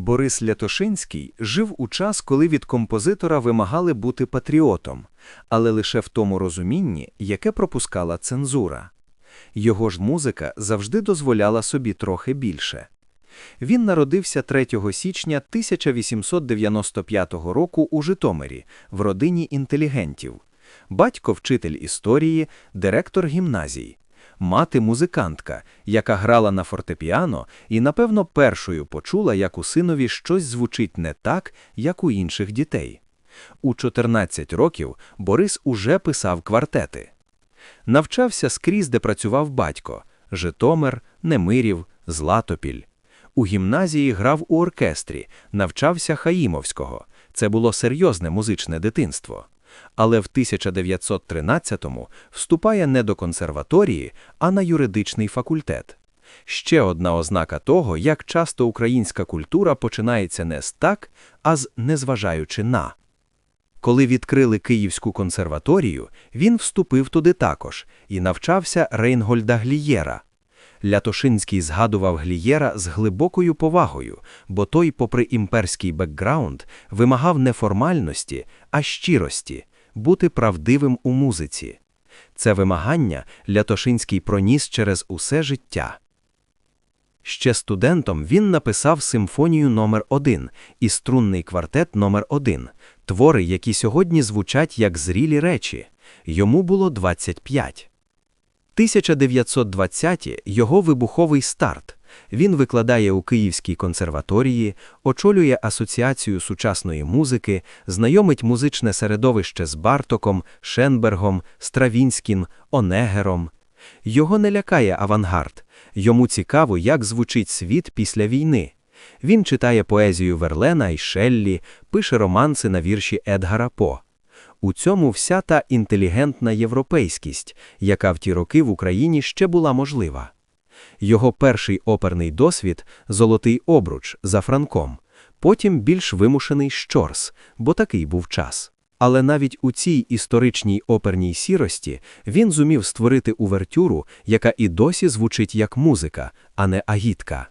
Борис Лятошинський жив у час, коли від композитора вимагали бути патріотом, але лише в тому розумінні, яке пропускала цензура. Його ж музика завжди дозволяла собі трохи більше. Він народився 3 січня 1895 року у Житомирі в родині інтелігентів. Батько вчитель історії, директор гімназії. Мати музикантка, яка грала на фортепіано і, напевно, першою почула, як у синові щось звучить не так, як у інших дітей. У 14 років Борис уже писав квартети. Навчався скрізь, де працював батько – Житомир, Немирів, Златопіль. У гімназії грав у оркестрі, навчався Хаїмовського. Це було серйозне музичне дитинство. Але в 1913-му вступає не до консерваторії, а на юридичний факультет. Ще одна ознака того, як часто українська культура починається не з так, а з незважаючи на. Коли відкрили Київську консерваторію, він вступив туди також і навчався Рейнгольда Глієра. Лятошинський згадував Глієра з глибокою повагою, бо той, попри імперський бекграунд, вимагав не формальності, а щирості, бути правдивим у музиці. Це вимагання Лятошинський проніс через усе життя. Ще студентом він написав симфонію номер 1 і струнний квартет номер 1 твори, які сьогодні звучать як зрілі речі. Йому було 25. 1920-ті – його вибуховий старт. Він викладає у Київській консерваторії, очолює Асоціацію сучасної музики, знайомить музичне середовище з Бартоком, Шенбергом, Стравінським, Онегером. Його не лякає авангард. Йому цікаво, як звучить світ після війни. Він читає поезію Верлена і Шеллі, пише романси на вірші Едгара По. У цьому вся та інтелігентна європейськість, яка в ті роки в Україні ще була можлива. Його перший оперний досвід золотий обруч за Франком, потім більш вимушений щорс, бо такий був час. Але навіть у цій історичній оперній сірості він зумів створити увертюру, яка і досі звучить як музика, а не агітка.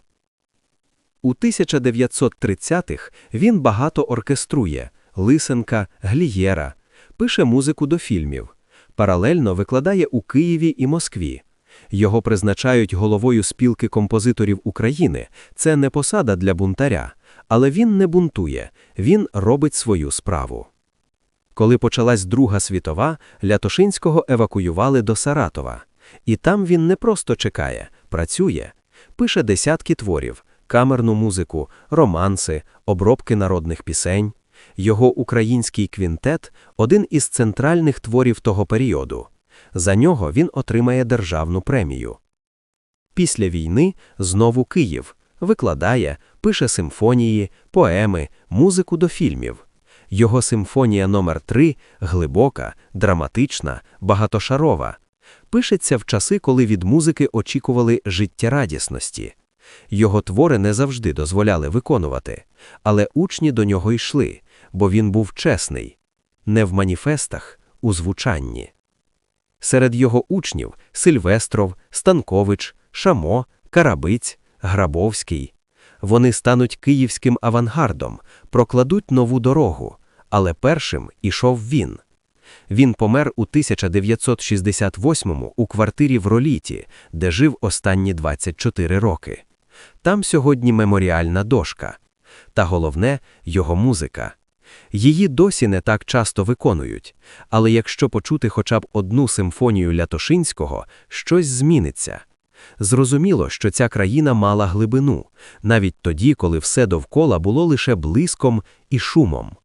У 1930-х він багато оркеструє Лисенка, Глієра, пише музику до фільмів, паралельно викладає у Києві і Москві. Його призначають головою спілки композиторів України. Це не посада для бунтаря, але він не бунтує, він робить свою справу. Коли почалась Друга світова, Лятошинського евакуювали до Саратова. І там він не просто чекає, працює, пише десятки творів, камерну музику, романси, обробки народних пісень. Його український квінтет один із центральних творів того періоду. За нього він отримає державну премію. Після війни знову Київ викладає, пише симфонії, поеми, музику до фільмів. Його симфонія номер 3 глибока, драматична, багатошарова. Пишеться в часи, коли від музики очікували життєрадісності. Його твори не завжди дозволяли виконувати, але учні до нього йшли, бо він був чесний, не в маніфестах, у звучанні. Серед його учнів Сильвестров, Станкович, Шамо, Карабиць, Грабовський. Вони стануть київським авангардом, прокладуть нову дорогу, але першим ішов він. Він помер у 1968-му у квартирі в Роліті, де жив останні 24 роки. Там сьогодні меморіальна дошка. Та головне його музика. Її досі не так часто виконують, але якщо почути хоча б одну симфонію Лятошинського, щось зміниться. Зрозуміло, що ця країна мала глибину, навіть тоді, коли все довкола було лише блиском і шумом.